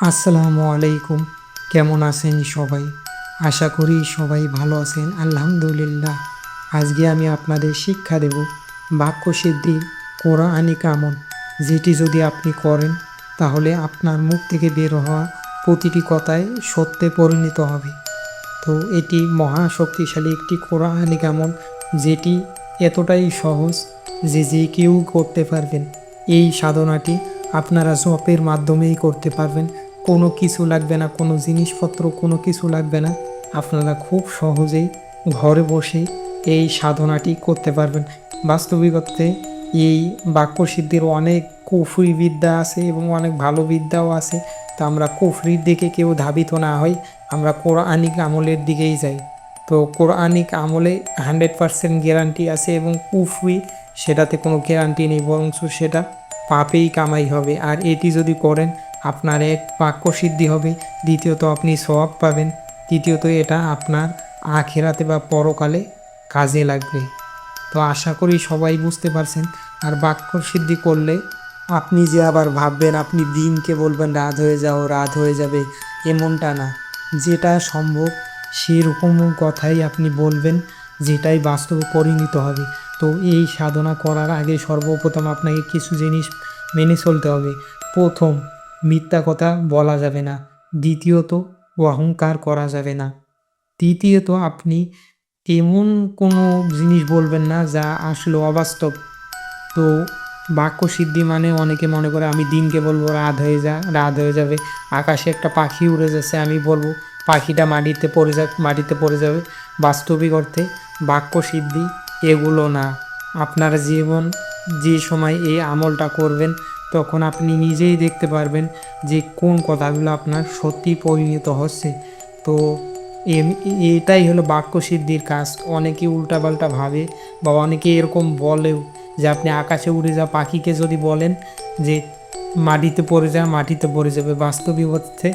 আসসালামু আলাইকুম। কেমন আছেন সবাই? আশা করি সবাই ভালো আছেন। আলহামদুলিল্লাহ। আজকে আমি আপনাদের শিক্ষা দেব। বাক্য সিদ্ধির কোরআনিক কামন যেটি যদি আপনি করেন, তাহলে আপনার মুখ থেকে বের হওয়া প্রতিটি কথায় সত্যে পরিণত হবে। তো এটি মহা শক্তিশালী একটি কোরআনিক আমল যেটি এতটাই সহজ যে যে কেউ করতে পারবেন। এই সাধনাটি আপনারা জপের মাধ্যমেই করতে পারবেন। কোনো কিছু লাগবে না, কোনো জিনিসপত্র, কোনো কিছু লাগবে না। আপনারা খুব সহজেই ঘরে বসে এই সাধনাটি করতে পারবেন। বাস্তবিকতে এই বাক্য সিদ্ধির অনেক কুফরি বিদ্যা আছে এবং অনেক ভালো বিদ্যাও আছে। তো আমরা কুফরির দিকে কেউ ধাবিত না হই, আমরা কোরআনিক আমলের দিকেই যাই। তো কোরআনিক আমলে হান্ড্রেড পারসেন্ট গ্যারান্টি আছে এবং কুফরি সেটাতে কোনো গ্যারান্টি নেই, বরঞ্চ সেটা পাপেই কামাই হবে। আর এটি যদি করেন আপনার এক বাক্য সিদ্ধি হবে। দ্বিতীয়ত, আপনি সওয়াব পাবেন। তৃতীয়ত, এটা আপনার আখেরাতে বা পরকালে কাজে লাগবে। তো আশা করি সবাই বুঝতে পারছেন। আর বাক্য সিদ্ধি করলে আপনি যে আবার ভাববেন, আপনি দিনকে বলবেন, রাত হয়ে যাও, রাত হয়ে যাবে, এমনটা না। যেটা সম্ভব, সেরকম কথাই আপনি বলবেন, যেটাই বাস্তবে পরিণত হবে। তো এই সাধনা করার আগে সর্বপ্রথম আপনাকে কিছু জিনিস মেনে চলতে হবে। প্রথম মিথ্যা কথা বলা যাবে না। দ্বিতীয়ত, অহংকার করা যাবে না। তৃতীয়ত, আপনি এমন কোনো জিনিস বলবেন না যা আসলে অবাস্তব। তো বাক্য সিদ্ধি মানে অনেকে মনে করে, আমি দিনকে বলব, রাত হয়ে যা, রাত হয়ে যাবে। আকাশে একটা পাখি উড়ে যাচ্ছে, আমি বলব, পাখিটা মাটিতে পড়ে যা, মাটিতে পড়ে যাবে। বাস্তবিক অর্থে, বাক্য সিদ্ধি এগুলো না। আপনার জীবন যে সময় এই আমলটা করবেন তখন আপনি নিজেই দেখতে পারবেন যে কোন কথাগুলো আপনার সত্যি পরিণত হচ্ছে। তো এটাই হলো বাক্য সিদ্ধির কাজ। অনেকে উল্টাপাল্টা ভাবে বা অনেকে এরকম বলেও যে আপনি আকাশে উড়ে যাওয়া পাখিকে যদি বলেন যে মাটিতে পড়ে যা, মাটিতে পড়ে যাবে। বাস্তবিক অর্থে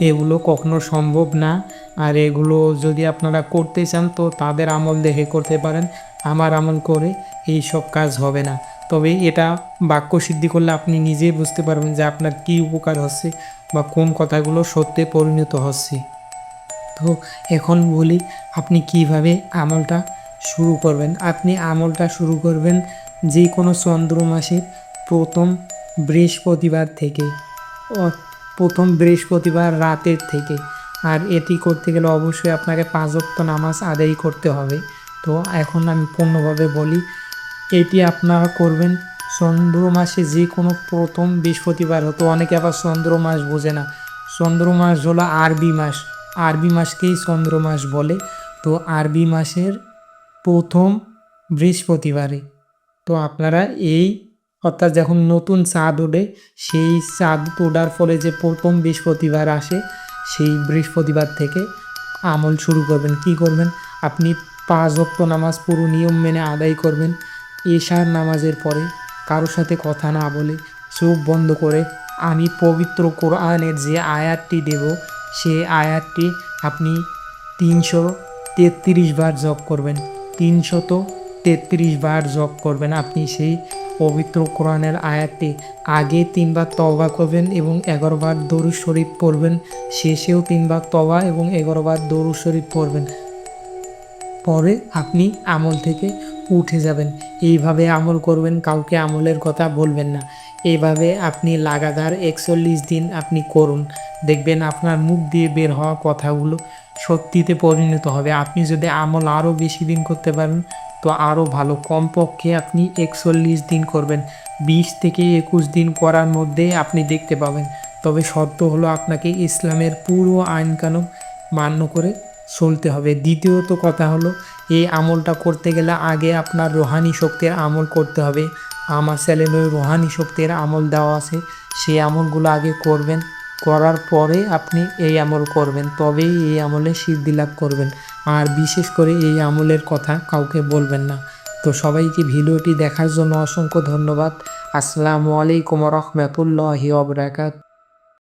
এগুলো কখনো সম্ভব না। আর এগুলো যদি আপনারা করতে চান তো তাদের আমল দেখে করতে পারেন। আমার আমল করে এই সব কাজ হবে না। তবে এটা বাক্য সিদ্ধি করলে আপনি নিজেই বুঝতে পারবেন যে আপনার কী উপকার হচ্ছে বা কোন কথাগুলো সত্যে পরিণত হচ্ছে। তো এখন বলি, আপনি কীভাবে আমলটা শুরু করবেন? আপনি আমলটা শুরু করবেন যে কোনো চন্দ্র মাসের প্রথম বৃহস্পতিবার থেকে প্রথম বৃহস্পতিবার রাতের থেকে। আর এটি করতে গেলে অবশ্যই আপনাকে পাঁচ ওয়াক্ত নামাজ আদায় করতে হবে। তো এখন আমি পূর্ণভাবে বলি এটি আপনারা করবেন চন্দ্র মাসে যে কোনো প্রথম বৃহস্পতিবার হতো, অনেকে আবার চন্দ্র মাস বোঝে না। চন্দ্র মাস হলো আরবি মাস। আরবি মাসকেই চন্দ্র মাস বলে। তো আরবি মাসের প্রথম বৃহস্পতিবারে। তো আপনারা এই, অর্থাৎ যখন নতুন চাঁদ ওঠে, সেই চাঁদ ওঠার ফলে যে প্রথম বৃহস্পতিবার আসে, সেই বৃহস্পতিবার থেকে আমল শুরু করবেন। কি করবেন? আপনি পাঁচ ভক্ত নামাজ পুরো নিয়ম মেনে আদায় করবেন। এশার নামাজের পরে কারোর সাথে কথা না বলে চোখ বন্ধ করে, আমি পবিত্র কোরআনের যে আয়াতটি দেব সেই আয়াতটি আপনি তিনশো তেত্রিশ বার জপ করবেন। তিনশত তেত্রিশ বার জপ করবেন। আপনি সেই পবিত্র কোরআনের আয়াতটি আগে তিনবার তবা করবেন এবং এগারোবার দরুদ শরীফ পড়বেন। শেষেও তিনবার তবা এবং এগারোবার দরুদ শরীফ পড়বেন। পরে আপনি আমল থেকে উঠে যাবেন। এইভাবে আমল করবেন, কাউকে আমলের কথা বলবেন না। এইভাবে আপনি লাগাতার একচল্লিশ দিন আপনি করুন। দেখবেন আপনার মুখ দিয়ে বের হওয়া কথাগুলো সত্যিতে পরিণত হবে। আপনি যদি আমল আরও বেশি দিন করতে পারেন, তো আরও ভালো। কমপক্ষে আপনি একচল্লিশ দিন করবেন। বিশ থেকে একুশ দিন করার মধ্যে আপনি দেখতে পাবেন। তবে শর্ত হলো আপনাকে ইসলামের পুরো আইনকানুন মান্য করে চলতে হবে। দ্বিতীয়ত কথা হলো এই আমলটা করতে গেলে আগে আপনার রোহানি শক্তির আমল করতে হবে। আমার চ্যানেলে রোহানি শক্তির আমল দেওয়া আছে। সেই আমলগুলো আগে করবেন। করার পরে আপনি এই আমল করবেন। তবেই এই আমলে সিদ্ধি লাভ করবেন। আর বিশেষ করে এই আমলের কথা কাউকে বলবেন না। তো সবাইকে ভিডিওটি দেখার জন্য অসংখ্য ধন্যবাদ। আসসালামু আলাইকুম রহমতুল্লাহি অবরাকাত